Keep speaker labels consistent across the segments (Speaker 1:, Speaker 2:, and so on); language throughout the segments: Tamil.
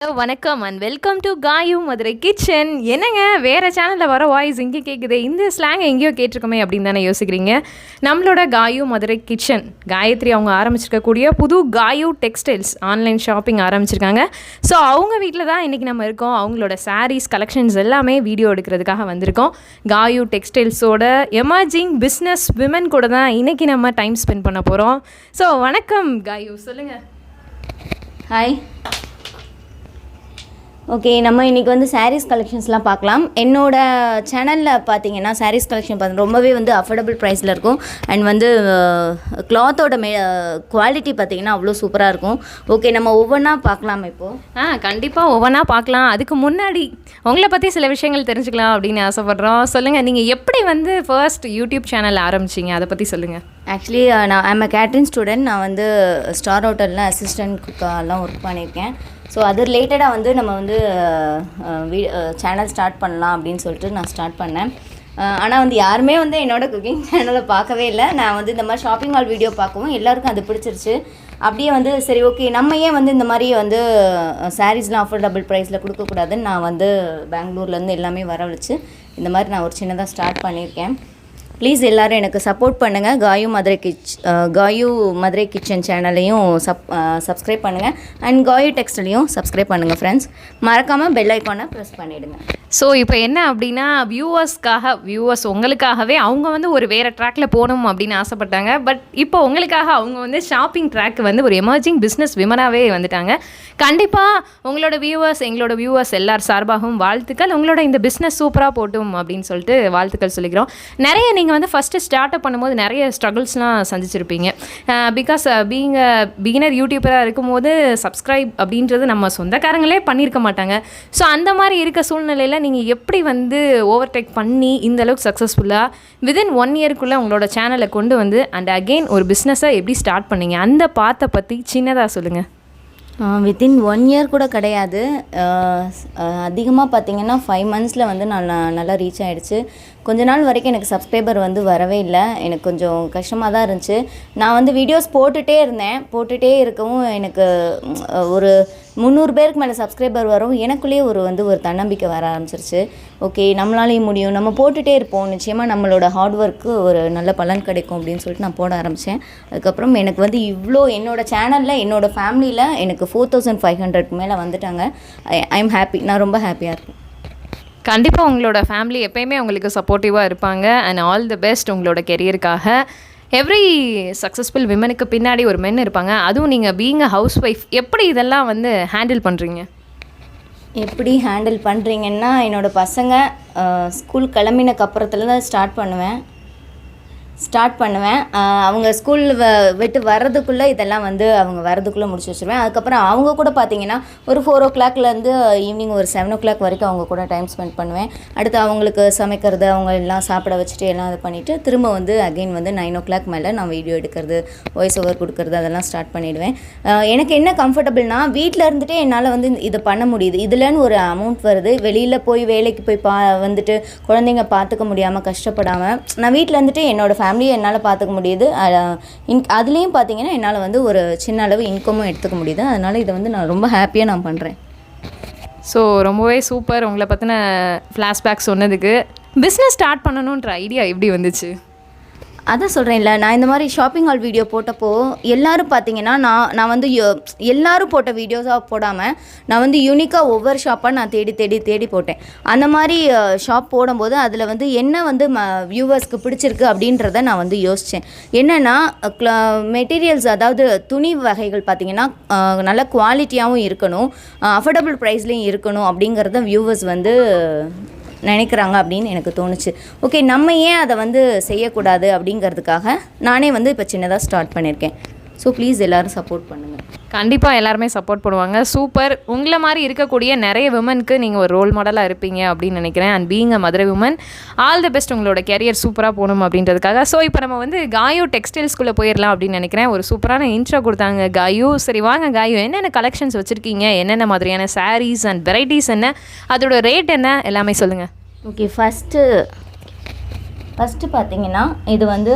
Speaker 1: ஹலோ வணக்கம் and welcome to Kayu Madurai kitchen என்னங்க? வேறு சேனலில் வர வாய்ஸ் இங்கே கேட்குது இந்த ஸ்லாங் எங்கேயோ கேட்டிருக்கோமே அப்படின்னு தானே யோசிக்கிறீங்க. நம்மளோட காயு மதுரை கிச்சன் காயத்ரி அவங்க ஆரம்பிச்சிருக்கக்கூடிய புது காயு டெக்ஸ்டைல்ஸ் ஆன்லைன் ஷாப்பிங் ஆரம்பிச்சிருக்காங்க. ஸோ அவங்க வீட்டில் தான் இன்றைக்கி நம்ம இருக்கோம். அவங்களோட சாரீஸ் கலெக்ஷன்ஸ் எல்லாமே வீடியோ எடுக்கிறதுக்காக வந்திருக்கோம். காயு டெக்ஸ்டைல்ஸோட எமர்ஜிங் பிஸ்னஸ் விமன் கூட தான் இன்றைக்கி நம்ம டைம் ஸ்பெண்ட் பண்ண போகிறோம் ஸோ வணக்கம் காயு சொல்லுங்கள்
Speaker 2: ஹாய் ஓகே நம்ம இன்றைக்கி வந்து சாரீஸ் கலெக்ஷன்ஸ்லாம் பார்க்கலாம். என்னோட சேனலில் பார்த்தீங்கன்னா சாரீஸ் கலெக்ஷன் பார்த்து ரொம்பவே வந்து அஃபோர்டபுள் ப்ரைஸில் இருக்கும். அண்ட் வந்து கிளாத்தோட மே குவாலிட்டி பார்த்தீங்கன்னா அவ்வளோ சூப்பராக இருக்கும். ஓகே நம்ம ஒவ்வொன்றா பார்க்கலாம் இப்போது
Speaker 1: ஆ கண்டிப்பாக ஒவ்வொன்றா பார்க்கலாம். அதுக்கு முன்னாடி உங்களை பற்றி சில விஷயங்கள் தெரிஞ்சுக்கலாம் அப்படின்னு ஆசைப்பட்றோம். சொல்லுங்கள் நீங்கள் எப்படி வந்து ஃபர்ஸ்ட் யூடியூப் சேனல் ஆரம்பிச்சீங்க? அதை பற்றி சொல்லுங்கள்
Speaker 2: ஆக்சுவலி நான் ஐம் அ கேட்ரிங் ஸ்டூடெண்ட் நான் வந்து ஸ்டார் ஹோட்டலில் அசிஸ்டன்ட் குக்காலாம் ஒர்க் பண்ணியிருக்கேன். ஸோ அது ரிலேட்டடாக வந்து நம்ம வந்து சேனல் ஸ்டார்ட் பண்ணலாம் அப்படின்னு சொல்லிட்டு நான் ஸ்டார்ட் பண்ணேன். ஆனால் வந்து யாருமே வந்து என்னோடய குக்கிங் சேனலை பார்க்கவே இல்லை. நான் வந்து இந்த மாதிரி ஷாப்பிங் மால் வீடியோ பார்க்கவும் எல்லாருக்கும் அது பிடிச்சிருச்சு. அப்படியே வந்து சரி ஓகே நம்ம ஏன் வந்து இந்த மாதிரி வந்து சாரீஸ்லாம் அஃபோர்டபுள் ப்ரைஸில் கொடுக்கக்கூடாதுன்னு நான் வந்து பெங்களூர்லேருந்து எல்லாமே வரவழைச்சு இந்த மாதிரி நான் ஒரு சின்னதாக ஸ்டார்ட் பண்ணியிருக்கேன். ப்ளீஸ் எல்லாரும் எனக்கு சப்போர்ட் பண்ணுங்கள் காயு மதுரை கிச் காயு மதுரை கிச்சன் சேனலையும் சப் சப்ஸ்கிரைப் பண்ணுங்கள் அண்ட் காயு டெக்ஸ்ட்லையும் சப்ஸ்கிரைப் பண்ணுங்கள் ஃப்ரெண்ட்ஸ் மறக்காமல் பெல் ஐக்கானை ப்ரெஸ் பண்ணிவிடுங்க
Speaker 1: ஸோ இப்போ என்ன அப்படின்னா வியூவர்ஸ்க்காக வியூவர்ஸ் உங்களுக்காகவே அவங்க வந்து ஒரு வேறு ட்ராக்ல போகணும் அப்படின்னு ஆசைப்பட்டாங்க. பட் இப்போ உங்களுக்காக அவங்க வந்து ஷாப்பிங் ட்ராக் வந்து ஒரு எமர்ஜிங் பிஸ்னஸ் விமனாகவே வந்துட்டாங்க. கண்டிப்பாக உங்களோட வியூவர்ஸ் எங்களோட வியூவர்ஸ் எல்லார் சார்பாகவும் வாழ்த்துக்கள். உங்களோட இந்த பிஸ்னஸ் சூப்பராக போட்டும் அப்படின்னு சொல்லிட்டு வாழ்த்துக்கள் சொல்லிக்கிறோம். நிறைய நீங்கள் நீங்கள் வந்து ஃபஸ்ட்டு ஸ்டார்ட் அப் பண்ணும்போது நிறைய ஸ்ட்ரகிள்ஸ்லாம் சந்திச்சிருப்பீங்க. பிகாஸ் பீங் பிகினர் யூடியூபராக இருக்கும்போது சப்ஸ்கிரைப் அப்படின்றது நம்ம சொந்தக்காரங்களே பண்ணியிருக்க மாட்டாங்க. ஸோ அந்த மாதிரி இருக்க சூழ்நிலையில் நீங்கள் எப்படி வந்து ஓவர்டேக் பண்ணி இந்த அளவுக்கு சக்ஸஸ்ஃபுல்லாக வித்தின் ஒன் இயர்க்குள்ளே உங்களோட சேனலை கொண்டு வந்து அண்ட் அகெயின் ஒரு பிஸ்னஸை எப்படி ஸ்டார்ட் பண்ணீங்க? அந்த பாத்தை பற்றி சின்னதாக சொல்லுங்கள்
Speaker 2: வித்தின் ஒன் இயர் கூட கிடையாது. அதிகமாக பார்த்தீங்கன்னா ஃபைவ் மந்த்ஸில் வந்து நான் நல்லா ரீச் ஆகிடுச்சு கொஞ்ச நாள் வரைக்கும் எனக்கு சப்ஸ்கிரைபர் வந்து வரவே இல்லை. எனக்கு கொஞ்சம் கஷ்டமாக தான் இருந்துச்சு. நான் வந்து வீடியோஸ் போட்டுகிட்டே இருந்தேன். போட்டுகிட்டே இருக்கவும் எனக்கு ஒரு முந்நூறு பேருக்கு மேலே சப்ஸ்கிரைபர் வரும். எனக்குள்ளேயே ஒரு வந்து ஒரு தன்னம்பிக்கை வர ஆரம்பிச்சிருச்சு. ஓகே நம்மளாலேயும் முடியும். நம்ம போட்டுகிட்டே இருப்போம். நிச்சயமாக நம்மளோட ஹார்ட் ஒர்க்கு ஒரு நல்ல பலன் கிடைக்கும் அப்படின்னு சொல்லிட்டு நான் போட ஆரம்பித்தேன் அதுக்கப்புறம் எனக்கு வந்து இவ்வளோ என்னோட சேனலில் என்னோட ஃபேமிலியில் எனக்கு ஃபோர் தௌசண்ட் ஃபைவ் ஹண்ட்ரட்க்கு மேலே வந்துட்டாங்க. ஐ எம் ஹாப்பி நான் ரொம்ப ஹாப்பியாக இருக்கேன்.
Speaker 1: கண்டிப்பாக உங்களோட ஃபேமிலி எப்பயுமே உங்களுக்கு சப்போர்ட்டிவாக இருப்பாங்க. அண்ட் ஆல் தி பெஸ்ட் உங்களோட கெரியருக்காக எவ்ரி சக்ஸஸ்ஃபுல் விமனுக்கு பின்னாடி ஒரு மென் இருப்பாங்க. அதுவும் நீங்கள் பீங் அ ஹவுஸ் ஒய்ஃப் எப்படி இதெல்லாம் வந்து ஹேண்டில் பண்ணுறீங்க
Speaker 2: எப்படி ஹேண்டில் பண்ணுறீங்கன்னா என்னோடய பசங்க ஸ்கூல் கிளம்பினக்கு அப்புறத்துல தான் ஸ்டார்ட் பண்ணுவேன். ஸ்டார்ட் பண்ணுவேன். அவங்க ஸ்கூல் விட்டு வர்றதுக்குள்ளே இதெல்லாம் வந்து அவங்க வர்றதுக்குள்ளே முடிச்சு வச்சுருவேன். அதுக்கப்புறம் அவங்க கூட பார்த்தீங்கன்னா ஒரு ஃபோர் ஓ கிளாக்லேருந்து ஈவினிங் ஒரு செவன் ஓ கிளாக் வரைக்கும் அவங்க கூட டைம் ஸ்பெண்ட் பண்ணுவேன். அடுத்து அவங்களுக்கு சமைக்கிறது அவங்க எல்லாம் சாப்பிட வச்சுட்டு எல்லாம் இது பண்ணிவிட்டு திரும்ப வந்து அகைன் வந்து நைன் ஓ கிளாக் மேலே நான் வீடியோ எடுக்கிறது வாய்ஸ் ஓவர் கொடுக்கறது அதெல்லாம் ஸ்டார்ட் பண்ணிடுவேன். எனக்கு என்ன கம்ஃபர்டபுள்னா வீட்டில் இருந்துகிட்டே என்னால் வந்து இதை பண்ண முடியுது. இதுலன்னு ஒரு அமௌண்ட் வருது. வெளியில் போய் வேலைக்கு போய் பா வந்துட்டு குழந்தைங்க பார்த்துக்க முடியாமல் கஷ்டப்படாமல் நான் வீட்டில் இருந்துட்டு என்னோட ஃபேமிலியை என்னால் பார்த்துக்க முடியுது. இன் அதுலேயும் பார்த்தீங்கன்னா என்னால் வந்து ஒரு சின்ன அளவு இன்கமும் எடுத்துக்க முடியுது. அதனால் இதை வந்து நான் ரொம்ப ஹாப்பியாக நான் பண்ணுறேன்
Speaker 1: ஸோ ரொம்பவே சூப்பர் உங்களை பற்றின ஃப்ளாஷ்பேக் சொன்னதுக்கு. பிஸ்னஸ் ஸ்டார்ட் பண்ணணுன்ற ஐடியா எப்படி வந்துச்சு?
Speaker 2: அதான் சொல்கிறேன்ல நான் இந்த மாதிரி ஷாப்பிங் ஹால் வீடியோ போட்டப்போ எல்லாரும் பார்த்தீங்கன்னா நான் நான் வந்து யோ- போட்ட வீடியோஸாக போடாமல் நான் வந்து யூனிக்காக ஒவ்வொரு ஷாப்பாக நான் தேடி தேடி தேடி போட்டேன். அந்த மாதிரி ஷாப் போடும்போது அதில் வந்து என்ன வந்து ம வியூவர்ஸ்க்கு பிடிச்சிருக்கு அப்படின்றத நான் வந்து யோசித்தேன் என்னென்னா மெட்டீரியல்ஸ் அதாவது துணி வகைகள் பார்த்தீங்கன்னா நல்ல குவாலிட்டியாகவும் இருக்கணும் அஃபோர்டபுள் ப்ரைஸ்லேயும் இருக்கணும் அப்படிங்கிறத வியூவர்ஸ் வந்து நினைக்கிறாங்க அப்படின்னு எனக்கு தோணுச்சு. ஓகே நம்ம ஏன் அதை வந்து செய்யக்கூடாது அப்படிங்கிறதுக்காக நானே வந்து இப்போ சின்னதாக ஸ்டார்ட் பண்ணியிருக்கேன் ஸோ ப்ளீஸ் எல்லோரும் சப்போர்ட் பண்ணுங்கள்
Speaker 1: கண்டிப்பாக எல்லாருமே சப்போர்ட் பண்ணுவாங்க. சூப்பர் உங்களை மாதிரி இருக்கக்கூடிய நிறைய விமனுக்கு நீங்கள் ஒரு ரோல் மாடலாக இருப்பீங்க அப்படின்னு நினைக்கிறேன். And being a Madurai woman all the best உங்களோட கெரியர் சூப்பராக போகணும் அப்படின்றதுக்காக. ஸோ இப்போ நம்ம வந்து காயு டெக்ஸ்டைல்ஸ்குள்ளே போயிடலாம் அப்படின்னு நினைக்கிறேன். ஒரு சூப்பரான இன்ட்ரோ கொடுத்தாங்க காயு சரி வாங்க காயு என்னென்ன கலெக்ஷன்ஸ் வச்சுருக்கீங்க? என்னென்ன மாதிரியான சாரீஸ் அண்ட் வெரைட்டிஸ் என்ன? அதோட ரேட் என்ன? எல்லாமே சொல்லுங்கள்
Speaker 2: ஓகே ஃபஸ்ட்டு ஃபஸ்ட்டு பார்த்தீங்கன்னா இது வந்து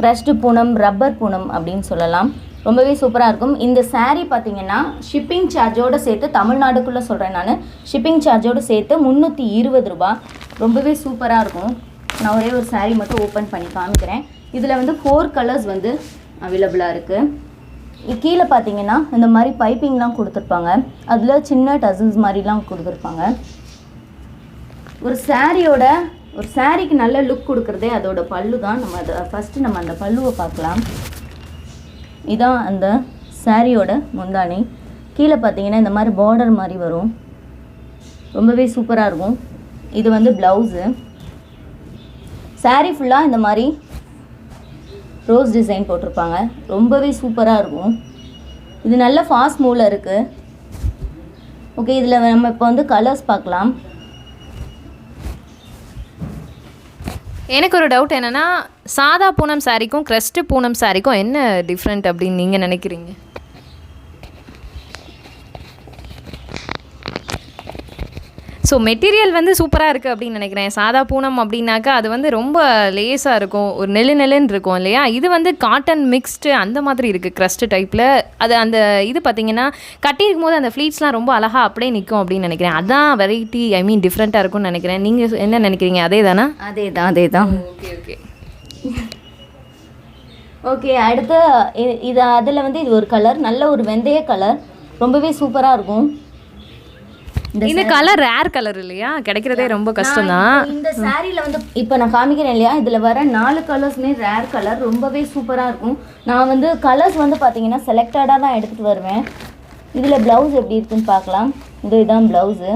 Speaker 2: க்ரஷ்டு பூனம் ரப்பர் பூனம் அப்படின்னு சொல்லலாம். ரொம்பவே சூப்பராக இருக்கும். இந்த சாரீ பார்த்தீங்கன்னா ஷிப்பிங் சார்ஜோடு சேர்த்து தமிழ்நாடுக்குள்ளே சொல்கிறேன் நான். ஷிப்பிங் சார்ஜோடு சேர்த்து முந்நூற்றி இருபது ரூபா. ரொம்பவே சூப்பராக இருக்கும். நான் ஒரே ஒரு சாரீ மட்டும் ஓப்பன் பண்ணி காமிக்கிறேன். இதில் வந்து ஃபோர் கலர்ஸ் வந்து அவைலபிளாக இருக்குது கீழே பார்த்தீங்கன்னா இந்த மாதிரி பைப்பிங்லாம் கொடுத்துருப்பாங்க. அதில் சின்ன டசன்ஸ் மாதிரிலாம் கொடுத்துருப்பாங்க. ஒரு சாரியோட ஒரு சாரிக்கு நல்ல லுக் கொடுக்குறதே அதோட பல்லு தான் நம்ம அதை ஃபஸ்ட்டு நம்ம அந்த பல்லுவை பார்க்கலாம். இதான் அந்த சாரியோட முந்தானி கீழே பார்த்தீங்கன்னா இந்த மாதிரி பார்டர் மாதிரி வரும். ரொம்பவே சூப்பராக இருக்கும். இது வந்து ப்ளவுஸு saree ஃபுல்லாக இந்த மாதிரி ரோஸ் டிசைன் போட்டிருப்பாங்க. ரொம்பவே சூப்பராக இருக்கும். இது நல்ல ஃபாஸ்ட் மூவில் இருக்குது ஓகே இதில் நம்ம இப்போ வந்து கலர்ஸ் பார்க்கலாம்.
Speaker 1: எனக்கு ஒரு டவுட் என்னென்னா சாதா பூனம் சாரிக்கும் க்ரெஸ்ட் பூனம் சாரிக்கும் என்ன டிஃப்ரெண்ட் அப்படின்னு நீங்கள் நினைக்கிறீங்க? ஸோ மெட்டீரியல் வந்து சூப்பராக இருக்குது அப்படின்னு நினைக்கிறேன். சாதா பூனம் அப்படின்னாக்கா அது வந்து ரொம்ப லேஸாக இருக்கும். ஒரு நெல்லு நெல்லுன்னு இருக்கும் இல்லையா? இது வந்து காட்டன் மிக்ஸ்டு அந்த மாதிரி இருக்குது க்ரஸ்ட் டைப்பில் அது அந்த இது பார்த்தீங்கன்னா கட்டியிருக்கும் போது அந்த ஃப்ளீட்ஸ்லாம் ரொம்ப அழகாக அப்படியே நிற்கும் அப்படின்னு நினைக்கிறேன். அதான் வெரைட்டி ஐ மீன் டிஃப்ரெண்ட்டாக இருக்கும்னு நினைக்கிறேன். நீங்கள் என்ன நினைக்கிறீங்க? அதே தானே?
Speaker 2: அதே தான் அதே தான்
Speaker 1: ஓகே ஓகே
Speaker 2: ஓகே அடுத்து இது அதில் வந்து இது ஒரு கலர் நல்ல ஒரு வெந்தய கலர் ரொம்பவே சூப்பராக இருக்கும்.
Speaker 1: இந்த கலர் ரேர் கலர் இல்லையா? கிடைக்கிறதே ரொம்ப கஷ்டம் தான்
Speaker 2: இந்த சாரியில் வந்து இப்போ நான் காமிக்கிறேன் இல்லையா? இதில் வர நாலு கலர்ஸுமே ரேர் கலர் ரொம்பவே சூப்பராக இருக்கும். நான் வந்து கலர்ஸ் வந்து பார்த்தீங்கன்னா செலக்டடாக தான் எடுத்துகிட்டு வருவேன். இதில் ப்ளவுஸ் எப்படி இருக்குன்னு பார்க்கலாம். இது இதான் ப்ளவுஸு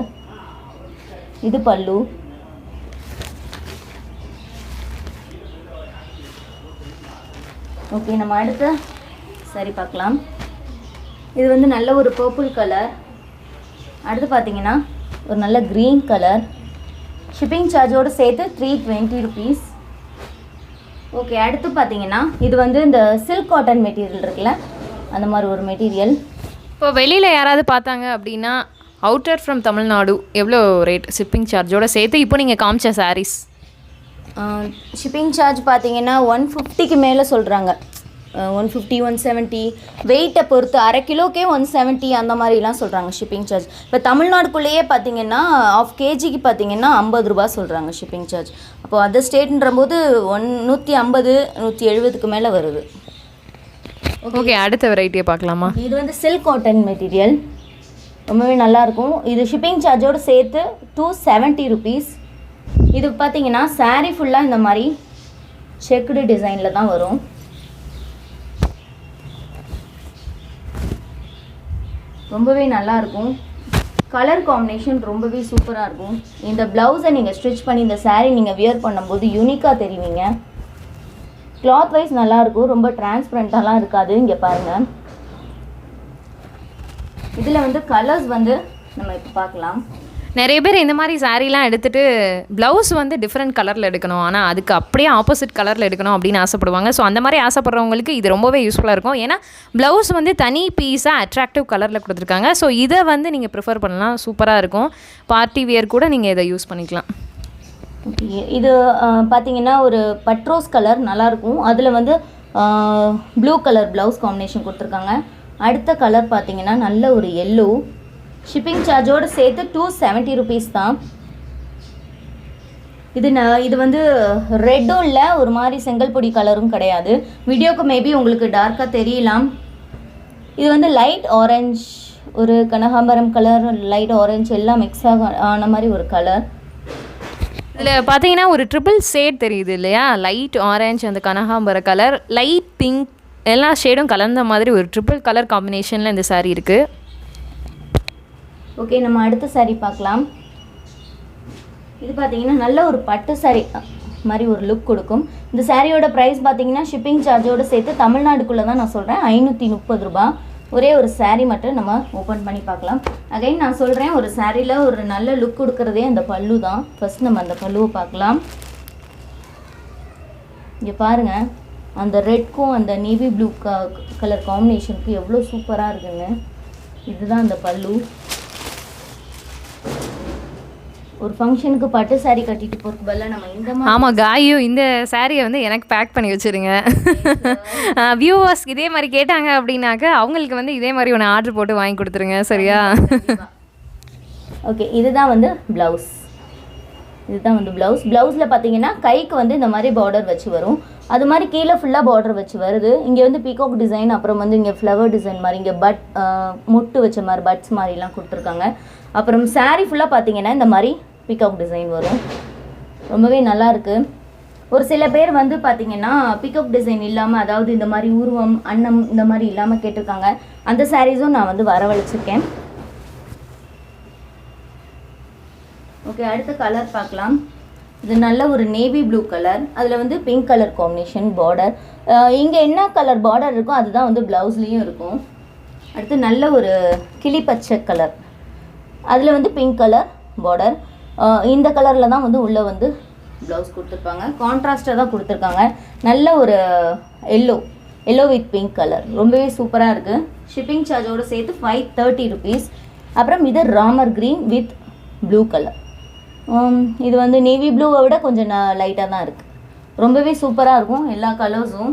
Speaker 2: இது பல்லு. ஓகே நம்ம அடுத்து சரி பார்க்கலாம். இது வந்து நல்ல ஒரு பர்பிள் கலர் அடுத்து பார்த்தீங்கன்னா ஒரு நல்ல க்ரீன் கலர் ஷிப்பிங் சார்ஜோடு சேர்த்து த்ரீ டுவெண்ட்டி ருபீஸ் ஓகே அடுத்து பார்த்தீங்கன்னா இது வந்து இந்த சில்க் காட்டன் மெட்டீரியல் இருக்குல்ல அந்த மாதிரி ஒரு மெட்டீரியல்
Speaker 1: இப்போ வெளியில் யாராவது பார்த்தாங்க அப்படின்னா அவுட்டர் ஃப்ரம் தமிழ்நாடு எவ்வளோ ரேட் ஷிப்பிங் சார்ஜோட சேர்த்து இப்போ நீங்கள் காமிச்ச சாரீஸ்
Speaker 2: ஷிப்பிங் சார்ஜ் பார்த்தீங்கன்னா ஒன் ஃபிஃப்டிக்கு மேலே சொல்கிறாங்க ஒன் ஃபிஃப்டி ஒன் செவன்ட்டி வெயிட்டை பொறுத்து அரை கிலோக்கே ஒன் செவன்ட்டி அந்த மாதிரிலாம் சொல்கிறாங்க ஷிப்பிங் சார்ஜ் இப்போ தமிழ்நாடுக்குள்ளேயே பார்த்தீங்கன்னா ஆஃப் கேஜிக்கு பார்த்தீங்கன்னா ஐம்பது ரூபா சொல்கிறாங்க ஷிப்பிங் சார்ஜ் அப்போது அதர் ஸ்டேட்ன்ற போது ஒன் நூற்றி ஐம்பது நூற்றி எழுபதுக்கு மேலே வருது.
Speaker 1: ஓகே அடுத்த வெரைட்டியை பார்க்கலாமா?
Speaker 2: இது வந்து சில்க் காட்டன் மெட்டீரியல் ரொம்பவே நல்லா இருக்கும் இது ஷிப்பிங் சார்ஜோடு சேர்த்து டூ செவன்ட்டி ருபீஸ் இது பார்த்தீங்கன்னா saree ஃபுல்லாக இந்த மாதிரி செக்குடு டிசைனில் தான் வரும். ரொம்பவே நல்லாயிருக்கும். கலர் காம்பினேஷன் ரொம்பவே சூப்பராக இருக்கும். இந்த ப்ளவுஸை நீங்கள் ஸ்டிச் பண்ணி இந்த சாரீ நீங்கள் வியர் பண்ணும்போது யூனிக்காக தெரிவிங்க. கிளாத் வைஸ் நல்லாயிருக்கும். ரொம்ப டிரான்ஸ்பரண்ட்டாலாம் இருக்காது. இங்கே பாருங்கள் இதில் வந்து கலர்ஸ் வந்து நம்ம இப்போ பார்க்கலாம்.
Speaker 1: நிறைய பேர் இந்த மாதிரி சாரீலாம் எடுத்துட்டு ப்ளவுஸ் வந்து டிஃப்ரெண்ட் கலரில் எடுக்கணும். ஆனால் அதுக்கு அப்படியே ஆப்போசிட் கலரில் எடுக்கணும் அப்படின்னு ஆசைப்படுவாங்க. ஸோ அந்த மாதிரி ஆசைப்படுறவங்களுக்கு இது ரொம்பவே யூஸ்ஃபுல்லாக இருக்கும். ஏன்னா ப்ளவுஸ் வந்து தனி பீஸாக அட்ராக்டிவ் கலரில் கொடுத்துருக்காங்க. ஸோ இதை வந்து நீங்கள் ப்ரிஃபர் பண்ணலாம். சூப்பராக இருக்கும். பார்ட்டி வியர் கூட நீங்கள் இதை யூஸ் பண்ணிக்கலாம்.
Speaker 2: இது பார்த்தீங்கன்னா ஒரு பட்ரோஸ் கலர் நல்லாயிருக்கும் அதில் வந்து ப்ளூ கலர் ப்ளவுஸ் காம்பினேஷன் கொடுத்துருக்காங்க. அடுத்த கலர் பார்த்தீங்கன்னா நல்ல ஒரு எல்லோ ஷிப்பிங் சார்ஜோடு சேர்த்து டூ செவன்ட்டி ருபீஸ் தான். இது நான் இது வந்து ரெட்டும் இல்லை ஒரு மாதிரி செங்கல் பொடி கலரும் கிடையாது. வீடியோக்கு மேபி உங்களுக்கு டார்க்காக தெரியலாம். இது வந்து லைட் ஆரஞ்ச் ஒரு கனகாம்பரம் கலர் லைட் ஆரஞ்சு எல்லாம் மிக்ஸ் ஆக ஆன மாதிரி ஒரு கலர்
Speaker 1: இதில் பார்த்தீங்கன்னா ஒரு ட்ரிபிள் ஷேட் தெரியுது இல்லையா? லைட் ஆரஞ்சு அந்த கனகாம்பர கலர் லைட் பிங்க் எல்லா ஷேடும் கலந்த மாதிரி ஒரு ட்ரிபிள் கலர் காம்பினேஷனில் இந்த சாரீ இருக்குது
Speaker 2: ஓகே நம்ம அடுத்த சாரீ பார்க்கலாம். இது பார்த்தீங்கன்னா நல்ல ஒரு பட்டு சாரீ மாதிரி ஒரு லுக் கொடுக்கும். இந்த சாரியோட ப்ரைஸ் பார்த்தீங்கன்னா ஷிப்பிங் சார்ஜோடு சேர்த்து தமிழ்நாடுக்குள்ளே தான் நான் சொல்கிறேன் ஐநூற்றி முப்பது ரூபா. ஒரே ஒரு சாரீ மட்டும் நம்ம ஓப்பன் பண்ணி பார்க்கலாம். அகைன் நான் சொல்கிறேன் ஒரு சாரியில் ஒரு நல்ல லுக் கொடுக்குறதே அந்த பல்லு தான். ஃபஸ்ட் நம்ம அந்த பல்லுவை பார்க்கலாம். இங்கே பாருங்கள் அந்த ரெட்க்கும் அந்த நேவி ப்ளூ க கலர் காம்பினேஷனுக்கு எவ்வளோ சூப்பராக இருக்குங்க இதுதான் அந்த பல்லு. ஒரு ஃபங்க்ஷனுக்கு பட்டு saree கட்டிட்டு போகிறதுக்கு பதிலாக நம்ம இந்த மாதிரி
Speaker 1: ஆமாம் காயு இந்த சாரியை வந்து எனக்கு பேக் பண்ணி வச்சுருங்க. வியூவர்ஸ் இதே மாதிரி கேட்டாங்க அப்படின்னாக்க அவங்களுக்கு வந்து இதே மாதிரி ஒன்று ஆர்டர் போட்டு வாங்கி கொடுத்துருங்க சரியா?
Speaker 2: ஓகே இதுதான் வந்து ப்ளவுஸ் இதுதான் வந்து ப்ளவுஸ் ப்ளவுஸில் பார்த்தீங்கன்னா கைக்கு வந்து இந்த மாதிரி பார்டர் வச்சு வரும். அது மாதிரி கீழே ஃபுல்லாக பார்டர் வச்சு வருது. இங்கே வந்து பீகாக் டிசைன் அப்புறம் வந்து இங்கே ஃப்ளவர் டிசைன் மாதிரி இங்கே பட் முட்டு வச்ச மாதிரி பட்ஸ் மாதிரிலாம் கொடுத்துருக்காங்க. அப்புறம் saree ஃபுல்லாக பார்த்தீங்கன்னா இந்த மாதிரி பிகாக் டிசைன் வரும். ரொம்பவே நல்லாயிருக்கு ஒரு சில பேர் வந்து பார்த்தீங்கன்னா பிக்கப் டிசைன் இல்லாமல் அதாவது இந்த மாதிரி உருவம் அன்னம் இந்த மாதிரி இல்லாமல் கேட்டிருக்காங்க. அந்த சாரீஸும் நான் வந்து வரவழைச்சிருக்கேன். ஓகே அடுத்த கலர் பார்க்கலாம். இது நல்ல ஒரு நேவி ப்ளூ கலர் அதில் வந்து பிங்க் கலர் காம்பினேஷன் பார்டர் இங்கே என்ன கலர் பார்டர் இருக்கோ அதுதான் வந்து ப்ளவுஸ்லேயும் இருக்கும். அடுத்து நல்ல ஒரு கிளி பச்சை கலர் அதில் வந்து பிங்க் கலர் பார்டர் இந்த கலரில் தான் வந்து உள்ளே வந்து ப்ளவுஸ் கொடுத்துருப்பாங்க கான்ட்ராஸ்டாக தான் கொடுத்துருக்காங்க. நல்ல ஒரு yellow yellow with pink colour ரொம்பவே சூப்பராக இருக்குது ஷிப்பிங் சார்ஜோடு சேர்த்து ஃபைவ் தேர்ட்டி ருபீஸ் அப்புறம் இது Ramar green with blue colour இது வந்து நேவி ப்ளூவை விட கொஞ்சம் லைட்டாக தான் இருக்குது ரொம்பவே சூப்பராக இருக்கும். எல்லா கலர்ஸும்